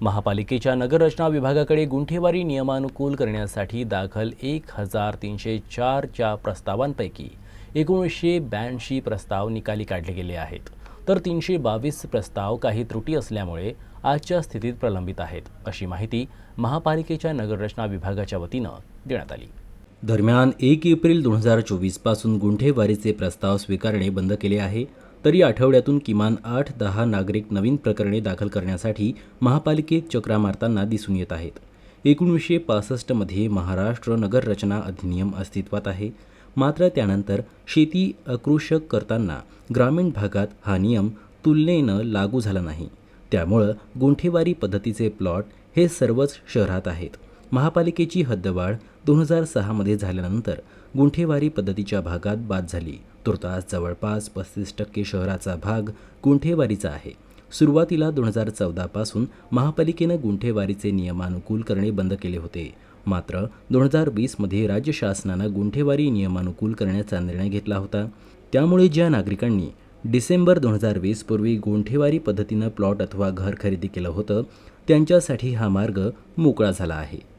महापालिकेच्या नगररचना विभागाकडे गुंठेवारी नियमानुकूल करण्यासाठी दाखल एक हजार तीनशे चारच्या प्रस्तावांपैकी एकोणीसशे ब्याऐंशी प्रस्ताव निकाली काढले गेले आहेत. तर तीनशे बावीस प्रस्ताव काही त्रुटी असल्यामुळे आजच्या स्थितीत प्रलंबित आहेत अशी माहिती महापालिकेच्या नगररचना विभागाच्या वतीनं देण्यात आली. दरम्यान एक एप्रिल दोन हजार चोवीसपासून गुंठेवारीचे प्रस्ताव स्वीकारणे बंद केले आहे. तरी आठवड्यातून किमान आठ दहा नागरिक नवीन प्रकरणे दाखल करण्यासाठी महापालिकेत चक्रा मारताना दिसून येत आहेत. एकोणीसशे पासष्टमध्ये महाराष्ट्र नगररचना अधिनियम अस्तित्वात आहे. मात्र त्यानंतर शेती आक्रोशक करताना ग्रामीण भागात हा नियम तुलनेनं लागू झाला नाही. त्यामुळं गुंठेवारी पद्धतीचे प्लॉट हे सर्वच शहरात आहेत. महापालिकेची हद्दवाढ दोन हजार सहामध्ये झाल्यानंतर गुंठेवारी पद्धतीच्या भागात बाद झाली. तुर्तास जवळपास पस्तीस टक्के शहराचा भाग गुंठेवारीचा आहे. सुरुवातीला दोन हजार चौदापासून महापालिकेनं गुंठेवारीचे नियमानुकूल करणे बंद केले होते. मात्र दोन हजार वीसमध्ये राज्य शासनानं गुंठेवारी नियमानुकूल करण्याचा निर्णय घेतला होता. त्यामुळे ज्या नागरिकांनी डिसेंबर दोन हजार वीसपूर्वी गुंठेवारी पद्धतीनं प्लॉट अथवा घर खरेदी केलं होतं त्यांच्यासाठी हा मार्ग मोकळा झाला आहे.